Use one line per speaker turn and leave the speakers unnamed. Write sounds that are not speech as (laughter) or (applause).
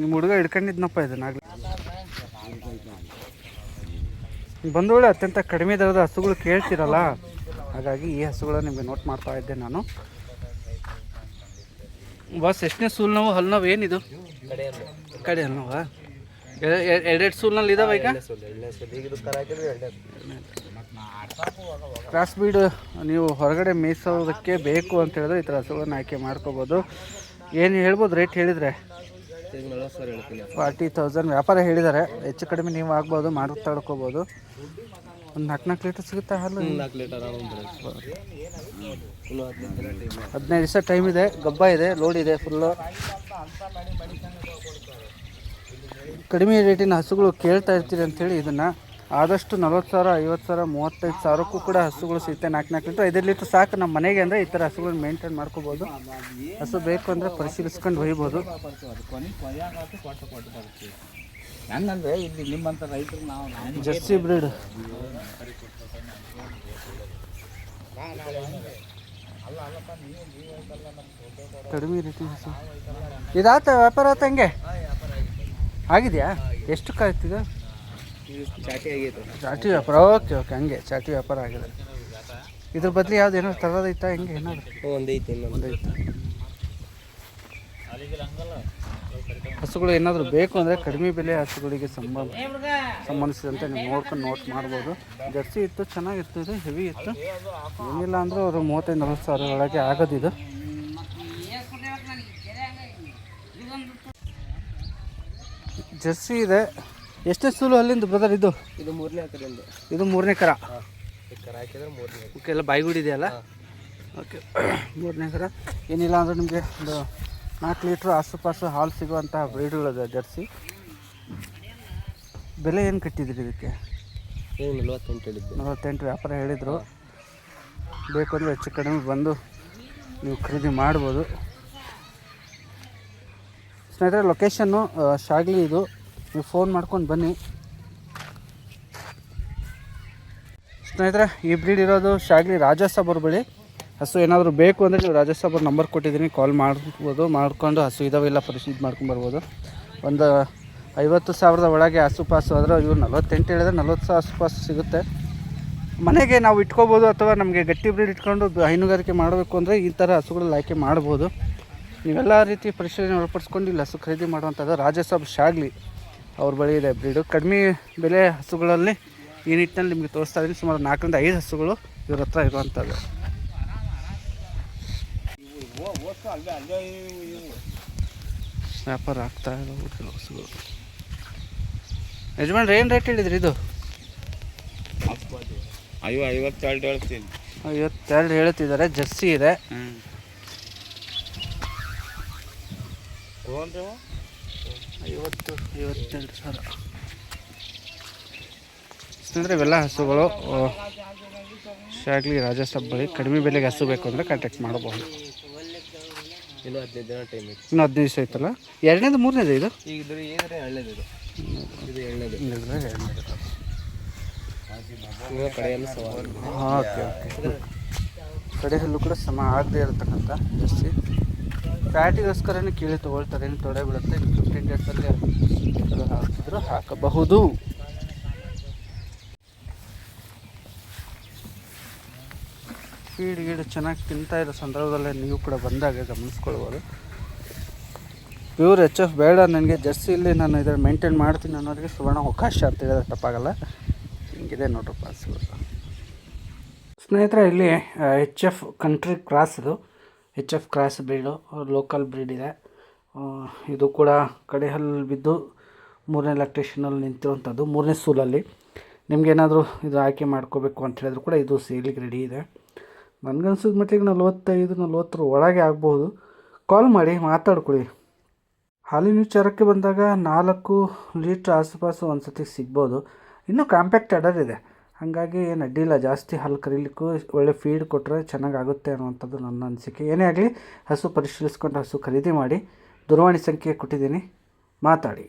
ನಿಮ್ಮ ಹುಡುಗ ಹಿಡ್ಕೊಂಡಿದ್ನಪ್ಪ ಇದನ್ನಾಗಲಿ ಬಂದೋಳೆ, ಅತ್ಯಂತ ಕಡಿಮೆ ದರದ ಹಸುಗಳು ಕೇಳ್ತಿರಲ್ಲ? ಹಾಗಾಗಿ ಈ ಹಸುಗಳನ್ನ ನಿಮಗೆ ನೋಟ್ ಮಾಡ್ತಾ ಇದ್ದೆ ನಾನು. ಬಸ್ ಎಷ್ಟನೇ ಸೂಲ್ ನೋವು, ಹಲ್ ನೋವು, ಏನಿದು? ಕಡೆ ಹಲ್ ನೋವಾ? ಎರಡೆರಡು ಸೂಲ್ನಲ್ಲಿ ಇದಾವೆ ಈಗ? ಕ್ರಾಸ್ ಬೀಡ್ ನೀವು ಹೊರಗಡೆ ಮೇಯಿಸೋದಕ್ಕೆ ಬೇಕು ಅಂತ ಹೇಳಿದ್ರೆ ಈ ಥರ ಹಸುಗಳನ್ನ ಆಯ್ಕೆ ಮಾಡ್ಕೋಬೋದು. ಏನು ಹೇಳ್ಬೋದು ರೇಟ್ ಹೇಳಿದರೆ? ಫಾರ್ಟಿ ತೌಸಂಡ್ ವ್ಯಾಪಾರ ಹೇಳಿದ್ದಾರೆ. ಹೆಚ್ಚು ಕಡಿಮೆ ನೀವು ಆಗ್ಬೋದು ಮಾತಾಡ್ಕೋಬೋದು ಒಂದು ನಾಲ್ಕು ನಾಲ್ಕು ಲೀಟರ್ ಸಿಗುತ್ತಾ ಹಾಲು? ಹದಿನೈದು ದಿವಸ ಟೈಮ್ ಇದೆ ಗಬ್ಬ ಇದೆ ಲೋಡ್ ಇದೆ ಫುಲ್ಲು ಕಡಿಮೆ ರೇಟಿನ ಹಸುಗಳು ಕೇಳ್ತಾ ಇರ್ತೀರಿ ಅಂಥೇಳಿ ಇದನ್ನು ಆದಷ್ಟು ನಲ್ವತ್ತು ಸಾವಿರ ಐವತ್ತು ಸಾವಿರ ಮೂವತ್ತೈದು ಸಾವಿರಕ್ಕೂ ಕೂಡ ಹಸುಗಳು ಸಿಗುತ್ತೆ. ನಾಲ್ಕು ನಾಲ್ಕು ಲೀಟ್ರ್ ಐದು ಲೀಟ್ರ್ ಸಾಕು ನಮ್ಮ ಮನೆಗೆ ಅಂದರೆ ಈ ಥರ ಹಸುಗಳನ್ನ ಮೇಂಟೈನ್ ಮಾಡ್ಕೋಬೋದು. ಹಸು ಬೇಕು ಅಂದರೆ ಪರಿಶೀಲಿಸ್ಕೊಂಡು ಒಯ್ಬೋದು
ಹೆಂಗಂದ್ರೆ ಇಲ್ಲಿ ನಿಮ್ಮಂಥ ರೈತರು ನಾವು
ಜರ್ಸಿ ಬ್ರೀಡ್. ಕಡಿಮೆ ರೇಟಿನ ಹಸು. ಇದಾತ ವ್ಯಾಪಾರ ಆತ ಹಂಗೆ? ಆಗಿದೆಯಾ? ಎಷ್ಟು ಕಾಯ್ತಿದೆ
ಚಾಟಿ
ವ್ಯಾಪಾರ ಓಕೆ ಓಕೆ ಹಂಗೆ ಚಾಟಿ ವ್ಯಾಪಾರ ಆಗಿದೆ. ಇದ್ರ ಬದಲು ಯಾವ್ದು ಏನಾದ್ರು ತರೋದೈತಾ ಹೆಂಗೆ ಏನಾದ್ರು?
ಒಂದೈತೆ ಇನ್ನೊಂದು.
ಒಂದೈತೆ. ಹಸುಗಳು ಏನಾದರೂ ಬೇಕು ಅಂದರೆ ಕಡಿಮೆ ಬೆಲೆ ಹಸುಗಳಿಗೆ ಸಂಬಂಧ ಸಂಬಂಧಿಸಿದಂತೆ ನೀವು ನೋಡ್ಕೊಂಡು ನೋಟ್ ಮಾಡ್ಬೋದು. ಜರ್ಸಿ ಇತ್ತು ಚೆನ್ನಾಗಿತ್ತು ಇದು ಹೆವಿ ಇತ್ತು. ಏನಿಲ್ಲ ಅಂದರೂ ಅವರು ಮೂವತ್ತೈದು ನಲ್ವತ್ತು ಸಾವಿರ ಒಳಗೆ ಆಗೋದಿದು. ಜರ್ಸಿ ಇದೆ. ಎಷ್ಟೇ ಸೂಲು ಅಲ್ಲಿಂದ ಬ್ರದರ್ ಇದು?
ಇದು ಮೂರನೇ ಕಡೆಯಿಂದ
ಇದು ಮೂರನೇ ಕರ
ಕರ ಹಾಕಿದ್ರೆ ಮೂರನೇ
ಓಕೆ ಎಲ್ಲ ಬಾಯಿಗುಡಿದೆಯಲ್ಲ ಓಕೆ (clears throat) ಮೂರನೇ ಕರ ಏನಿಲ್ಲ ಅಂದರೆ ನಿಮಗೆ ಒಂದು ನಾಲ್ಕು ಲೀಟ್ರ್ ಆಸುಪಾಸು ಹಾಲು ಸಿಗುವಂಥ ಬ್ರೀಡ್ಗಳದ ಜರ್ಸಿ. ಬೆಲೆ ಏನು ಕಟ್ಟಿದ್ರಿ ಇದಕ್ಕೆ?
ನಲ್ವತ್ತೆಂಟು ಹೇಳಿದ್ದೆ.
ನಲವತ್ತೆಂಟು ವ್ಯಾಪಾರ ಹೇಳಿದರು. ಬೇಕು ಅಂದರೆ ಹೆಚ್ಚು ಕಡಿಮೆ ಬಂದು ನೀವು ಖರೀದಿ ಮಾಡ್ಬೋದು. ಸ್ನೇಹಿತರೆ ಲೊಕೇಶನ್ನು ಶಾಗ್ಲಿ ಇದು. ನೀವು ಫೋನ್ ಮಾಡ್ಕೊಂಡು ಬನ್ನಿ. ಸ್ನೇಹಿತರೆ, ಈ ಬ್ರೀಡ್ ಇರೋದು ಶಾಗ್ಲಿ ಅವ್ರ ಬಳಿ. ಹಸು ಏನಾದರೂ ಬೇಕು ಅಂದರೆ ನೀವು ರಾಜಸಾಬ್ ಬರ್ ನಂಬರ್ ಕೊಟ್ಟಿದ್ದೀನಿ. ಕಾಲ್ ಮಾಡ್ಬೋದು, ಮಾಡಿಕೊಂಡು ಹಸು ಇದಾವೆ ಇಲ್ಲ ಪರಿಶೀಲನೆ ಮಾಡ್ಕೊಂಬರ್ಬೋದು ಒಂದು ಐವತ್ತು ಸಾವಿರದ ಒಳಗೆ ಹಸುಪಾಸು ಆದರೆ ಇವ್ರು ನಲ್ವತ್ತೆಂಟು ಹೇಳಿದ್ರೆ ನಲ್ವತ್ತು ಸಾವಿರ ಹಸುಪಾಸು ಸಿಗುತ್ತೆ. ಮನೆಗೆ ನಾವು ಇಟ್ಕೋಬೋದು ಅಥವಾ ನಮಗೆ ಗಟ್ಟಿ ಬ್ರೀಡ್ ಇಟ್ಕೊಂಡು ಹೈನುಗಾರಿಕೆ ಮಾಡಬೇಕು ಅಂದರೆ ಈ ಥರ ಹಸುಗಳಲ್ಲಿ ಆಯ್ಕೆ ಮಾಡ್ಬೋದು. ನೀವೆಲ್ಲ ರೀತಿ ಪರಿಶೀಲನೆ ಒಳಪಡಿಸ್ಕೊಂಡು ಇಲ್ಲಿ ಹಸು ಖರೀದಿ ಮಾಡುವಂಥದ್ದು ರಾಜಸಾಬ್ ಶಾಗ್ಲಿ. ಅವ್ರ ಬಳಿ ಇದೆ ಬ್ರೀಡು ಕಡಿಮೆ ಬೆಲೆ ಹಸುಗಳಲ್ಲಿ ಈ ನಿಟ್ಟಿನಲ್ಲಿ ನಿಮಗೆ ತೋರಿಸ್ತಾ ಇದ್ದೀನಿ. ಸುಮಾರು ನಾಲ್ಕರಿಂದ ಐದು ಹಸುಗಳು ಇವ್ರ ಹತ್ರ ಇರುವಂಥದ್ದು. ವ್ಯಾಪಾರ ಆಗ್ತಾ ಇರೋ ಹಸುಗಳು. ಯಜಮಾನ್ರಿ, ಏನು ರೇಟ್ ಹೇಳಿದ್ರಿ ಇದು?
ಅಯ್ಯೋ ಐವತ್ತೆರಡು ಹೇಳ್ತೀನಿ
ಐವತ್ತೆರಡು ಹೇಳ್ತಿದ್ದಾರೆ. ಜರ್ಸಿ ಇದೆ. ಐವತ್ತು ಐವತ್ತೆರಡು ಸಾವಿರ. ಸ್ನೇಹಿತರೆ ಇವೆಲ್ಲ ಹಸುಗಳು ಶಾಗ್ಲಿ ರಾಜಸಾಬ್ ಬಳಿ ಕಡಿಮೆ ಬೆಲೆಗೆ ಹಸು ಬೇಕು ಅಂದರೆ ಕಾಂಟ್ಯಾಕ್ಟ್ ಮಾಡಬಹುದು
ಇನ್ನೂ ಹದಿನೈದು ದಿನ ಟೈಮ್
ಇನ್ನು ಹದಿನೈದು ದಿವಸ ಆಯ್ತಲ್ಲ? ಎರಡನೇದು ಮೂರನೇದು ಇದು?
ಈಗ ಇದ್ರ ಏನಾರೆ ಎಳ್ಳೇದು ಇದು. ಇದು ಎಳ್ಳೇದು
ಇಲ್ಲಿದ್ರೆ ಎರಡನೇದು
ಇವಾಗ ಸವಾಲು.
Okay okay. ಕಡೆಯಲ್ಲೂ ಹಲ್ಲು ಕೂಡ ಸಮ ಆಗದೆ ಇರತಕ್ಕಂಥ ಜಾಸ್ತಿ. ಫ್ಯಾಟಿಗೋಸ್ಕರನೇ ಕೀಳಿ ತೊಗೊಳ್ತಾರೆ, ಏನು ತೊಡೆ ಬೀಳುತ್ತೆ ಫಿಫ್ಟೀನ್ ಡೇಸಲ್ಲಿ ಹಾಕಿದ್ರು ಹಾಕಬಹುದು. ಫೀಡ್ ಗೀಡ್ ಚೆನ್ನಾಗಿ ತಿಂತಾ ಇರೋ ಸಂದರ್ಭದಲ್ಲೇ ನೀವು ಕೂಡ ಬಂದಾಗ ಗಮನಿಸ್ಕೊಳ್ಬೋದು. ಪ್ಯೂರ್ ಎಚ್ ಎಫ್ ಬೇಡ, ನನಗೆ ಜರ್ಸಿಯಲ್ಲಿ ನಾನು ಇದನ್ನು ಮೇಂಟೈನ್ ಮಾಡ್ತೀನಿ ಅನ್ನೋರಿಗೆ ಸುವರ್ಣ ಅವಕಾಶ ಅಂತ ಹೇಳಿದ್ರೆ ತಪ್ಪಾಗಲ್ಲ. ಹಿಂಗಿದೆ ನೋಡ್ರಪ್ಪ ಪಾಸ್ ಸ್ನೇಹಿತರೆ, ಇಲ್ಲಿ ಎಚ್ ಎಫ್ ಕಂಟ್ರಿ ಕ್ರಾಸ್ ಇದು. H F cross breed local breed ಇದೆ. ಇದು ಕೂಡ ಕಡೆ ಹಲ್ಲು ಬಿದ್ದು ಮೂರನೇ ಲ್ಯಾಕ್ಟೇಷನಲ್ಲಿ ನಿಂತಿರುವಂಥದ್ದು, ಮೂರನೇ ಸೂಲಲ್ಲಿ. ನಿಮ್ಗೇನಾದರೂ ಇದು ಆಯ್ಕೆ ಮಾಡ್ಕೋಬೇಕು ಅಂತ ಹೇಳಿದ್ರು ಕೂಡ ಇದು ಸೇಲಿಗೆ ರೆಡಿ ಇದೆ. ನನಗನ್ಸಿದ ಮಟ್ಟಿಗೆ ನಲ್ವತ್ತೈದು, ನಲ್ವತ್ತರ ಒಳಗೆ ಆಗ್ಬೋದು ಕಾಲ್ ಮಾಡಿ, ಮಾತಾಡ್ಕೊಳ್ಳಿ. ಹಾಲಿನ ವಿಚಾರಕ್ಕೆ ಬಂದಾಗ ನಾಲ್ಕು ಲೀಟ್ರ್ ಆಸುಪಾಸು ಒಂದು ಸತಿ ಸಿಗ್ಬೋದು. ಇನ್ನೂ ಕಾಂಪ್ಯಾಕ್ಟ್ ಅಡರ್ ಇದೆ. ಹಾಗಾಗಿ ಏನು ಅಡ್ಡಿಲ್ಲ ಜಾಸ್ತಿ ಹಾಲು ಕರೀಲಿಕ್ಕೂ ಒಳ್ಳೆ ಫೀಡ್ ಕೊಟ್ಟರೆ ಚೆನ್ನಾಗಾಗುತ್ತೆ ಅನ್ನುವಂಥದ್ದು ನನ್ನ ಅನಿಸಿಕೆ. ಏನೇ ಆಗಲಿ ಹಸು ಪರಿಶೀಲಿಸ್ಕೊಂಡು ಹಸು ಖರೀದಿ ಮಾಡಿ ದೂರವಾಣಿ ಸಂಖ್ಯೆ ಕೊಟ್ಟಿದ್ದೀನಿ. ಮಾತಾಡಿ.